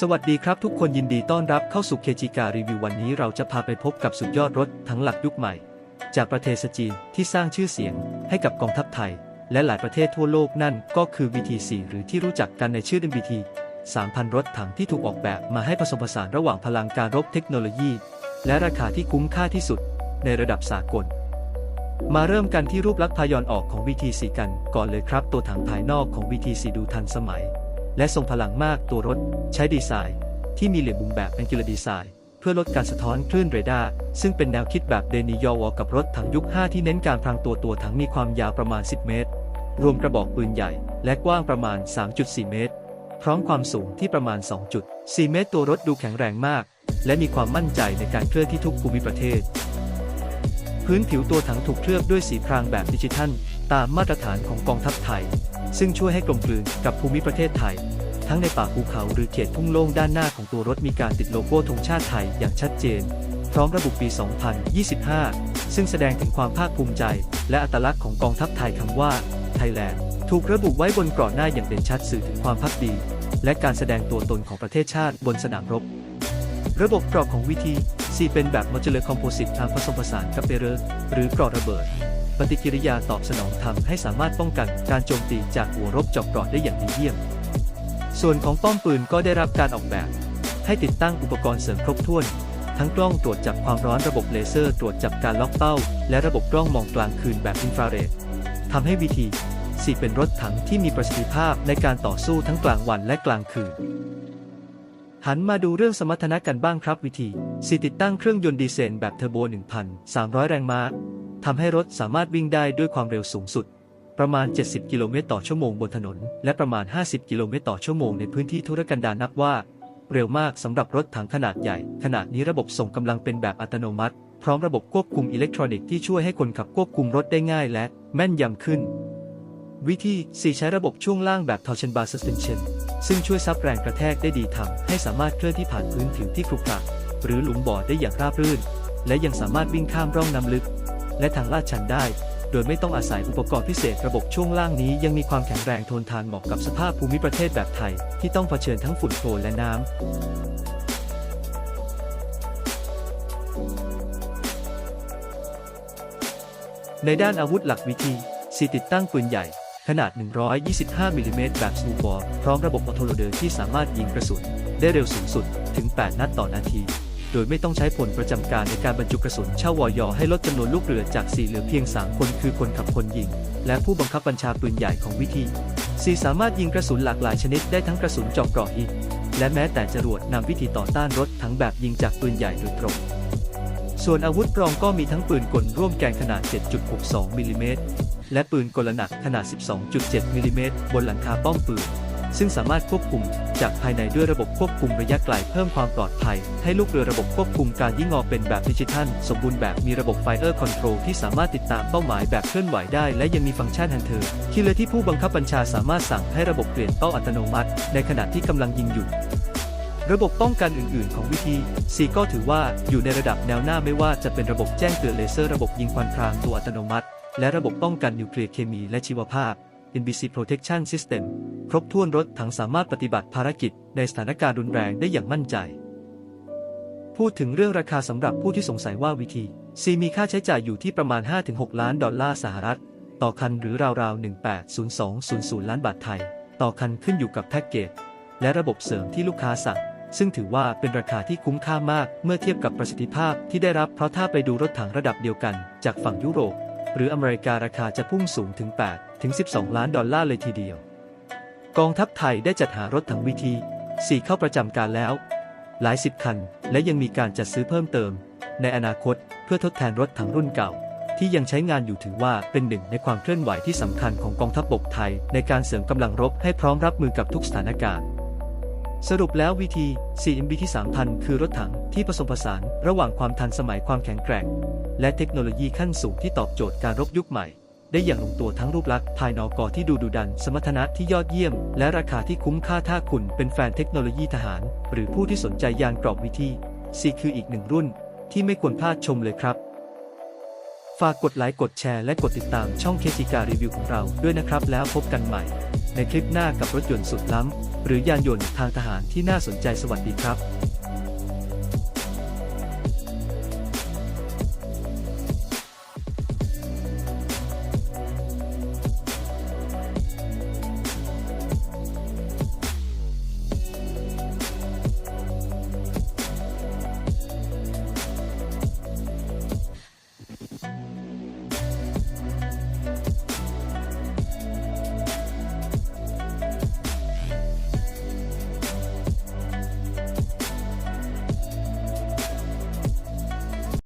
สวัสดีครับทุกคนยินดีต้อนรับเข้าสู่เคจิการีวิววันนี้เราจะพาไปพบกับสุดยอดรถทั้งหลักยุคใหม่ จากประเทศจีนที่สร้างชื่อเสียงให้กับกองทัพไทย และหลายประเทศทั่วโลกนั่นก็คือ VT4 หรือที่รู้จักกันในชื่อ MBT 3,000 รถถังที่ถูกออกแบบมาให้ผสมผสานระหว่างพลังการรบเทคโนโลยี และราคาที่คุ้มค่าที่สุด ในระดับสากล มาเริ่มกันที่รูปลักษณ์พายอนออกของ VT4 กันก่อนเลยครับ ตัวถังภายนอกของ VT4 ดูทันสมัย และทรงพลังมากตัวรถ ใช้ดีไซน์ ที่มีเหลี่ยมมุมแบบ Angular Design เพื่อลดการสะท้อนคลื่นเรดาร์ซึ่งเป็นแนวคิดแบบเดนิยอวอกับรถถังยุค 5 ที่เน้นการพรางตัวตัวถังมีความยาวประมาณ 10 เมตร รวมกระบอกปืนใหญ่ และกว้างประมาณ 3.4 เมตร พร้อมความสูงที่ประมาณ 2.4 เมตร ตัวรถดูแข็งแรงมาก และมีความมั่นใจในการเคลื่อนที่ทุกภูมิประเทศ พื้นผิวตัวถังถูกเคลือบด้วยสีพรางแบบดิจิทัล ตามมาตรฐานของกองทัพไทย ซึ่งช่วยให้กลมกลืนกับภูมิประเทศไทย ทั้งในป่าภูเขาหรือเขตทุ่งโล่งด้านหน้าของตัวรถมีการติดโลโก้ธงชาติไทยอย่างชัดเจน พร้อมระบุปี 2025 ซึ่งแสดงถึงความภาคภูมิใจ และอัตลักษณ์ของกองทัพไทยคำว่าไทยแลนด์ถูกระบุไว้บนกรอบหน้าอย่างเด่นชัดสื่อถึงความพักดี และการแสดงตัวตนของประเทศชาติบนสนามรบ ระบบกรอบของวิธี C เป็นแบบ modular composite ทางผสมผสานกับเบเรอร์หรือกรอบระเบิด ปฏิกิริยาตอบสนองทำให้สามารถป้องกันการโจมตีจากหัวรบจาะเกราะได้อย่างดีเยี่ยม ส่วนของป้อมปืนก็ได้รับการออกแบบ ให้ติดตั้งอุปกรณ์เสริมครบถ้วน ทั้งกล้องตรวจจับความร้อนระบบเลเซอร์ตรวจจับการล็อกเป้า และระบบกล้องมองกลางคืนแบบอินฟราเรดทำให้วิธีสีเป็นรถถังที่มีประสิทธิภาพในการต่อสู้ทั้งกลางวันและกลางคืน หันมาดูเรื่องสมรรถนะกันบ้างครับวิธีสีติดตั้งเครื่องยนต์ดีเซลแบบเทอร์โบ 1,300 แรงม้า ทำให้รถสามารถวิ่งได้ด้วยความเร็วสูงสุด ประมาณ 70 กิโลเมตรต่อชั่วโมงบนถนน และประมาณ 50 กิโลเมตรต่อชั่วโมงในพื้นที่ธุรกันดารนับว่า เร็วมากสำหรับรถถังขนาดใหญ่ ขนาดนี้ระบบส่งกำลังเป็นแบบอัตโนมัติ พร้อมระบบควบคุมอิเล็กทรอนิกส์ที่ช่วยให้คนขับควบคุมรถได้ง่ายและแม่นยำขึ้น วิธี 4 ใช้ระบบช่วงล่างแบบ Torsion Bar Suspension ซึ่งช่วยซับแรงกระแทกได้ดีทำให้สามารถเคลื่อนที่ผ่านพื้นผิวที่ขรุขระหรือหลุมบ่อได้อย่างราบรื่น และยังสามารถวิ่งข้ามร่องน้ำลึก และทางลาดชันได้ โดยไม่ต้องอาศัยอุปกรณ์พิเศษระบบช่วงล่างนี้ยังมีความแข็งแรงทนทานเหมาะกับสภาพภูมิประเทศแบบไทย ที่ต้องเผชิญทั้งฝุ่นโคลนและน้ำในด้านอาวุธหลักวิธี สีติดตั้งปืนใหญ่ ขนาด 125มิลลิเมตรแบบสูบอลพร้อมระบบออโตโลเดอร์ที่สามารถยิงกระสุน ได้เร็วสูงสุดถึง 8 นัดต่อนาที โดยไม่ต้องใช้ผลประจำการในการบรรจุกระสุนเช่าวอยอให้ลดจำนวนลูกเรือจาก 4 เหลือเพียง 3 คนคือคนขับคนยิง และผู้บังคับบัญชาปืนใหญ่ของวิธีสีสามารถยิงกระสุนหลากหลายชนิดได้ทั้งกระสุนเจาะกราะหินและแม้แต่จรวดนำวิธีต่อต้านรถทั้งแบบยิงจากปืนใหญ่โดยตรง ส่วนอาวุธรองก็มีทั้งปืนกลร่วมแกนขนาด 7.62มิลลิเมตรและปืนกลหนักขนาด 12.7มิลลิเมตรบนหลังคาป้อมปืน ซึ่งสามารถควบคุมจากภายในด้วยระบบควบคุมระยะไกลเพิ่มความปลอดภัย ให้ลูกเรือระบบควบคุมการยิ่งงอเป็นแบบดิจิทัล สมบูรณ์แบบมีระบบ Fire Control ที่สามารถติดตามเป้าหมายแบบเคลื่อนไหวได้ และยังมีฟังก์ชัน Hunter ที่เลยที่ผู้บังคับบัญชาสามารถสั่งให้ระบบเปลี่ยนเป้าอัตโนมัติ ในขณะที่กำลังยิงอยู่ระบบป้องกันอื่น ๆ ของวิธี C ก็ถือว่าอยู่ในระดับแนวหน้าไม่ว่าจะเป็นระบบแจ้งเตือนเลเซอร์ระบบยิงควันพรางตัวอัตโนมัติ และระบบป้องกันนิวเคลียร์เคมีและชีวภาพ NBC Protection System ครบถ้วนรถถังสามารถปฏิบัติภารกิจในสถานการณ์รุนแรงได้อย่างมั่นใจ พูดถึงเรื่องราคาสำหรับผู้ที่สงสัยว่าวิธี C มีค่าใช้จ่ายอยู่ที่ประมาณ 5-6 ล้านดอลลาร์สหรัฐ ต่อคันหรือราวๆ 180200 ล้านบาทไทย ต่อคันขึ้นอยู่กับแพ็กเกจ และระบบเสริมที่ลูกค้าสั่งซึ่งถือว่าเป็นราคาที่คุ้มค่ามากเมื่อเทียบกับประสิทธิภาพที่ได้รับเพราะถ้าไปดูรถถังระดับเดียวกันจากฝั่งยุโรป หรืออเมริการาคาจะพุ่งสูงถึง 8 ถึง 12 ล้านดอลลาร์เลยทีเดียว กองทัพไทยได้จัดหารถถังวีที4 เข้าประจำการแล้ว หลายสิบคัน และยังมีการจัดซื้อเพิ่มเติม ในอนาคตเพื่อทดแทนรถถังรุ่นเก่า ที่ยังใช้งานอยู่ถือว่าเป็นหนึ่งในความเคลื่อนไหวที่สำคัญของกองทัพบกไทย ในการเสริมกำลังรบให้พร้อมรับมือกับทุกสถานการณ์ สรุปแล้ววิธี 4MB ที่ 3000 คือรถถังที่ผสมผสานระหว่างความทันสมัยความแข็งแกร่ง และเทคโนโลยีขั้นสูงที่ตอบโจทย์การรบยุคใหม่ ได้อย่างลงตัวทั้งรูปลักษณ์ภายนอกอที่ดูดุดัน สมรรถนะที่ยอดเยี่ยม และราคาที่คุ้มค่าถ้าคุณเป็นแฟนเทคโนโลยีทหาร หรือผู้ที่สนใจยานกรอบวิธี C คืออีกหนึ่งรุ่น ที่ไม่ควรพลาดชมเลยครับ ฝากกดไลค์กดแชร์และกดติดตามช่องเคจิการีวิวของเราด้วยนะครับแล้วพบกันใหม่ ในคลิปหน้ากับรถยนต์สุดล้ำ หรือยานยนต์ทางทหารที่น่าสนใจสวัสดีครับ